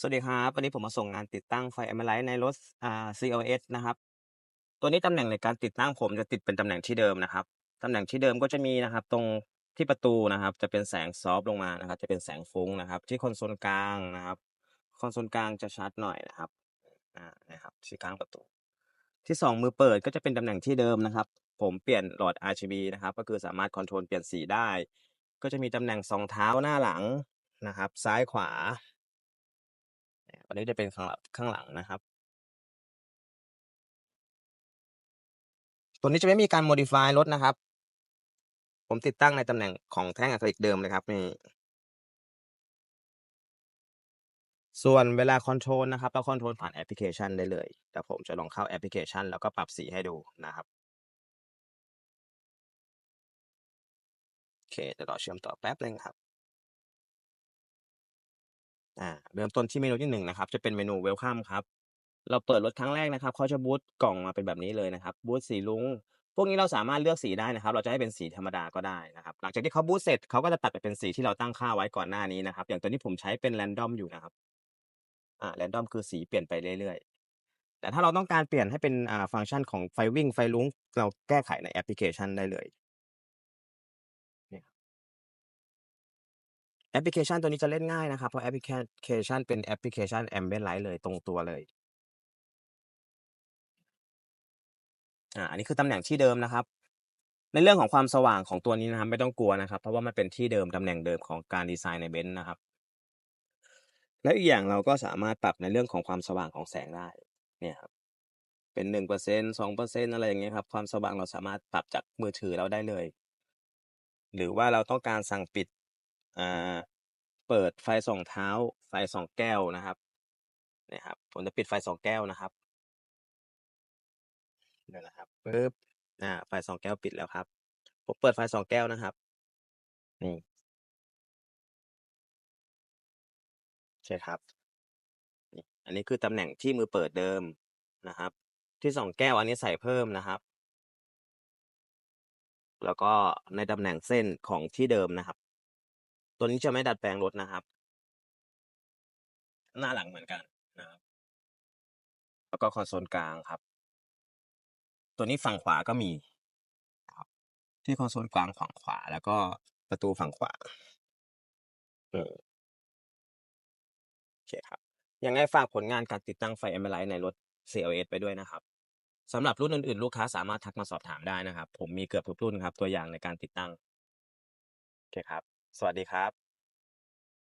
สวัสดีครับวันนี้ผมมาส่งงานติดตั้งไฟ Ambilight ในรถอ่า CLS นะครับ ตัวนี้ตำแหน่งในการติดตั้งผมจะติดเป็นตำแหน่งที่เดิมนะครับตำแหน่งที่เดิมก็จะมีนะครับ ตรงที่ประตูนะครับ จะเป็นแสงซอฟต์ลงมานะครับ จะเป็นแสงฟุ้งนะครับ ที่คอนโซลกลางนะครับคอนโซลกลางจะชัดหน่อยนะครับอ่านะครับที่กลางประตู ที่สองมือเปิดก็จะเป็นตำแหน่งที่เดิมนะครับ ผมเปลี่ยนหลอด RGB นะครับ ก็คือสามารถคอนโทรลเปลี่ยนสีได้ ก็จะมีตำแหน่งสองเท้าหน้าหลังนะครับ ซ้ายขวา อันนี้จะเป็นข้างหลังข้างหลังนะครับ ตัวนี้จะไม่มีการ modify รถนะครับ ผมติดตั้งในตำแหน่งของแท่งอะคริลิกเดิมเลยครับนี่ส่วนเวลาคอนโทรลนะครับเราคอนโทรลผ่านแอปพลิเคชันได้เลย แต่ผมจะลองเข้าแอปพลิเคชัน แล้วก็ปรับสีให้ดูนะครับ โอเคเดี๋ยวรอเชื่อมต่อแป๊บนึงครับ อ่าเริ่มต้นที่เมนูที่1นะครับ จะเป็นเมนู Welcome ครับ เราเปิดรถครั้งแรกนะครับเขาจะบูตกล่องมาเป็นแบบนี้เลยนะครับบูตสีรุ้งพวกนี้เราสามารถเลือกสีได้นะครับ เราจะให้เป็นสีธรรมดาก็ได้นะครับ หลังจากที่เขาบูตเสร็จเขาก็จะตัดไปเป็นสีที่เราตั้งค่าไว้ก่อนหน้านี้นะครับ อย่างตัวนี้ผมใช้เป็น Random อยู่นะครับ อ่า Random คือสีเปลี่ยนไปเรื่อยๆ แต่ถ้าเราต้องการเปลี่ยนให้เป็นอ่าฟังก์ชันของไฟวิ่งไฟรุ้งเราแก้ไขในแอปพลิเคชันได้เลย แอปพลิเคชันตัวนี้จะเล่นง่ายนะครับ เพราะแอปพลิเคชันเป็นแอปพลิเคชัน Ambient Light เลยตรงตัวเลย อ่า อันนี้คือตำแหน่งที่เดิมนะครับ ในเรื่องของความสว่างของตัวนี้นะครับ ไม่ต้องกลัวนะครับ เพราะว่ามันเป็นที่เดิมตำแหน่งเดิมของการดีไซน์ในเบนซ์นะครับ แล้วอีกอย่างเราก็สามารถปรับในเรื่องของความสว่างของแสงได้ เนี่ยครับ เป็น1% 2%อะไรอย่างเงี้ยครับ ความสว่างเราสามารถปรับจากมือถือเราได้เลย หรือว่าเราต้องการสั่งปิด อ่าเปิดไฟส่องเท้า ไฟส่องแก้วนะครับเนี่ยครับผมจะปิดไฟส่องแก้วนะครับเดี๋ยวนะครับปึ๊บอ่าไฟส่องแก้วปิดแล้วครับผมเปิดไฟส่องแก้วนะครับนี่ใช่ครับอันนี้คือตำแหน่งที่มือเปิดเดิมนะครับ ที่ส่องแก้วอันนี้ใส่เพิ่มนะครับ แล้วก็ในตำแหน่งเส้นของที่เดิมนะครับ ตัวนี้จะไม่ดัดแปลงรถนะครับ หน้าหลังเหมือนกันนะครับ แล้วก็คอนโซลกลางครับ ตัวนี้ฝั่งขวาก็มีครับที่คอนโซลกลางฝั่งขวา แล้วก็ประตูฝั่งขวาเออโอเคครับ ยังไงฝากผลงานการติดตั้งไฟ Ambilight ในรถ CLS ไปด้วยนะครับสำหรับรุ่นอื่นๆ ลูกค้าสามารถทักมาสอบถามได้นะครับ ผมมีเกือบทุกรุ่นครับ ตัวอย่างในการติดตั้ง โอเคครับ สวัสดีครับ